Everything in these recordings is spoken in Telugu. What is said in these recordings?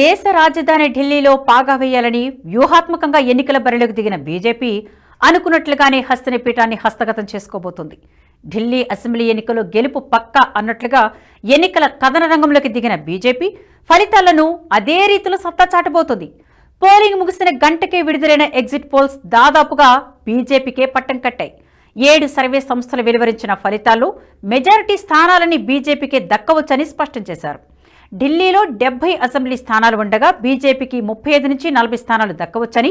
దేశ రాజధాని ఢిల్లీలో పాగా వేయాలని వ్యూహాత్మకంగా ఎన్నికల బరిలోకి దిగిన బీజేపీ అనుకున్నట్లుగానే హస్తని పీఠాన్ని హస్తగతం చేసుకోబోతోంది. ఢిల్లీ అసెంబ్లీ ఎన్నికల్లో గెలుపు పక్కా అన్నట్లుగా ఎన్నికల కథన రంగంలోకి దిగిన బీజేపీ ఫలితాలను అదే రీతిలో సత్తా చాటబోతోంది. పోలింగ్ ముగిసిన గంటకే విడుదలైన ఎగ్జిట్ పోల్స్ దాదాపుగా బీజేపీకే పట్టం కట్టాయి. ఏడు సర్వే సంస్థలు వెలువరించిన ఫలితాల్లో మెజారిటీ స్థానాలని బీజేపీకే దక్కవచ్చని స్పష్టం చేశారు. ఢిల్లీలో డెబ్బై అసెంబ్లీ స్థానాలు ఉండగా బీజేపీకి ముప్పై ఐదు నుంచి నలభై స్థానాలు దక్కవచ్చని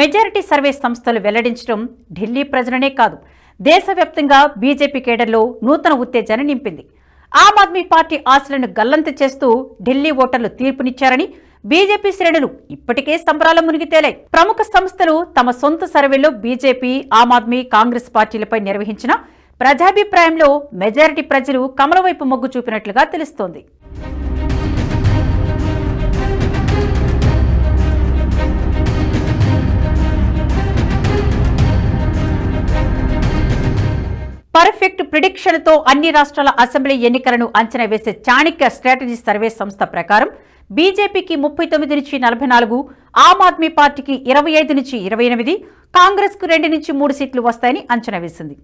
మెజారిటీ సర్వే సంస్థలు వెల్లడించడం ఢిల్లీ ప్రజలనే కాదు దేశవ్యాప్తంగా బీజేపీ కేడర్లో నూతన ఉత్తేజాన్ని నింపింది. ఆమ్ ఆద్మీ పార్టీ ఆశలను గల్లంత చేస్తూ ఢిల్లీ ఓటర్లు తీర్పునిచ్చారని బీజేపీ శ్రేణులు ఇప్పటికే సంబరాల మునిగి తేలాయి. ప్రముఖ సంస్థలు తమ సొంత సర్వేలో బీజేపీ ఆమ్ ఆద్మీ కాంగ్రెస్ పార్టీలపై నిర్వహించిన ప్రజాభిప్రాయంలో మెజారిటీ ప్రజలు కమల వైపు మొగ్గు చూపినట్లుగా తెలుస్తోంది. పర్ఫెక్ట్ ప్రిడిక్షన్తో అన్ని రాష్ట్రాల అసెంబ్లీ ఎన్నికలను అంచనా వేసే చాణక్య స్ట్రాటజీ సర్వే సంస్థ ప్రకారం బీజేపీకి ముప్పై తొమ్మిది నుంచి నలభై నాలుగు ఆమ్ ఆద్మీ పార్టీకి ఇరవై ఐదు నుంచి ఇరవై ఎనిమిది కాంగ్రెస్కు రెండు నుంచి మూడు సీట్లు వస్తాయని అంచనా వేసింది.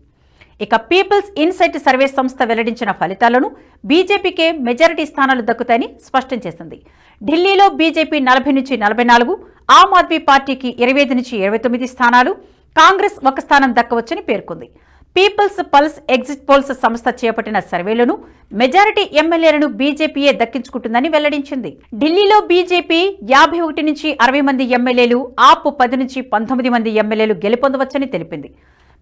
ఇక పీపుల్స్ ఇన్సైట్ సర్వే సంస్థ వెల్లడించిన ఫలితాలను బీజేపీకే మెజారిటీ స్థానాలు దక్కుతాయని స్పష్టం చేసింది. ఢిల్లీలో బీజేపీ నలభై నుంచి నలభై నాలుగు ఆమ్ ఆద్మీ పార్టీకి ఇరవై ఐదు నుంచి ఇరవై తొమ్మిది స్థానాలు కాంగ్రెస్ ఒక స్థానం దక్కవచ్చని పేర్కొంది. పీపుల్స్ పల్స్ ఎగ్జిట్ పోల్స్ సంస్థ చేపట్టిన సర్వేలను మెజారిటీ ఎమ్మెల్యేలను బీజేపీయే దక్కించుకుంటుందని వెల్లడించింది. ఢిల్లీలో బీజేపీ యాభై ఒకటి నుంచి అరవై మంది ఎమ్మెల్యేలు ఆప్ పది నుంచి పంతొమ్మిది మంది ఎమ్మెల్యేలు గెలుపొందవచ్చని తెలిపింది.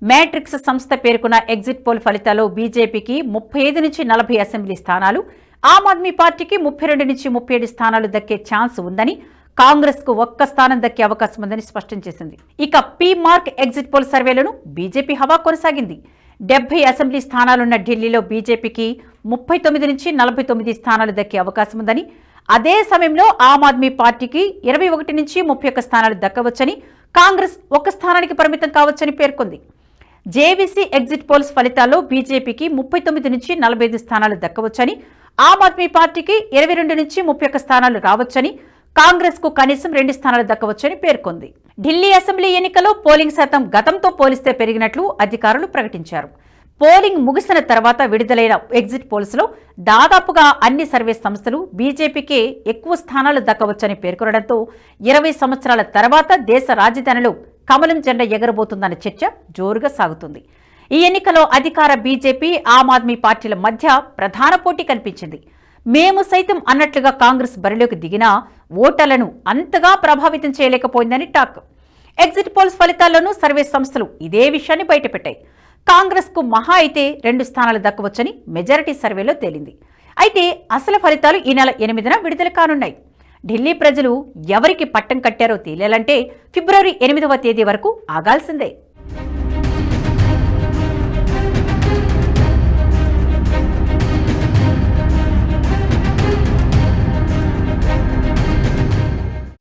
మ్యాట్రిక్స్ సంస్థ పేర్కొన్న ఎగ్జిట్ పోల్ ఫలితాల్లో బీజేపీకి ముప్పై ఐదు నుంచి నలభై అసెంబ్లీ స్థానాలు ఆమ్ ఆద్మీ పార్టీకి ముప్పై రెండు నుంచి ముప్పై ఏడు స్థానాలు దక్కే ఛాన్స్ ఉందని కాంగ్రెస్కు ఒక్క స్థానం దక్కే అవకాశం ఉందని స్పష్టం చేసింది. ఇక పీ మార్క్ ఎగ్జిట్ పోల్ సర్వేలను బీజేపీ హవా కొనసాగింది. డెబ్బై అసెంబ్లీ స్థానాలున్న ఢిల్లీలో బీజేపీకి ముప్పై తొమ్మిది నుంచి నలభై తొమ్మిది స్థానాలు దక్కే అవకాశం ఉందని అదే సమయంలో ఆమ్ ఆద్మీ పార్టీకి ఇరవై ఒకటి నుంచి ముప్పై ఒక్క స్థానాలు దక్కవచ్చని కాంగ్రెస్ ఒక స్థానానికి పరిమితం కావచ్చని పేర్కొంది. జేవీసీ ఎగ్జిట్ పోల్స్ ఫలితాల్లో బీజేపీకి ముప్పై తొమ్మిది నుంచి నలభై ఐదు స్థానాలు దక్కవచ్చని ఆమ్ ఆద్మీ పార్టీకి ఇరవై రెండు నుంచి ముప్పై ఒక్క స్థానాలు రావచ్చని కాంగ్రెస్కు కనీసం రెండు స్థానాలు దక్కవచ్చని పేర్కొంది. ఢిల్లీ అసెంబ్లీ ఎన్నికలో పోలింగ్ శాతం గతంతో పోలిస్తే పెరిగినట్లు అధికారులు ప్రకటించారు. పోలింగ్ ముగిసిన తర్వాత విడుదలైన ఎగ్జిట్ పోల్స్లో దాదాపుగా అన్ని సర్వే సంస్థలు బీజేపీకే ఎక్కువ స్థానాలు దక్కవచ్చని పేర్కొనడంతో ఇరవై సంవత్సరాల తర్వాత దేశ రాజధానిలో కమలం జెండా ఎగరబోతుందన్న చర్చ జోరుగా సాగుతుంది. ఈ ఎన్నికలో అధికార బీజేపీ ఆమ్ ఆద్మీ పార్టీల మధ్య ప్రధాన పోటీ కనిపించింది. మేము సైతం అన్నట్లుగా కాంగ్రెస్ బరిలోకి దిగినా ఓటర్లను అంతగా ప్రభావితం చేయలేకపోయిందని టాక్. ఎగ్జిట్ పోల్స్ ఫలితాల్లోనూ సర్వే సంస్థలు ఇదే విషయాన్ని బయటపెట్టాయి. కాంగ్రెస్కు మహా అయితే రెండు స్థానాలు దక్కవచ్చని మెజారిటీ సర్వేలో తేలింది. అయితే అసలు ఫలితాలు ఈ నెల ఎనిమిదిన విడుదల కానున్నాయి. ఢిల్లీ ప్రజలు ఎవరికి పట్టం కట్టారో తేలాలంటే ఫిబ్రవరి ఎనిమిదవ తేదీ వరకు ఆగాల్సిందే.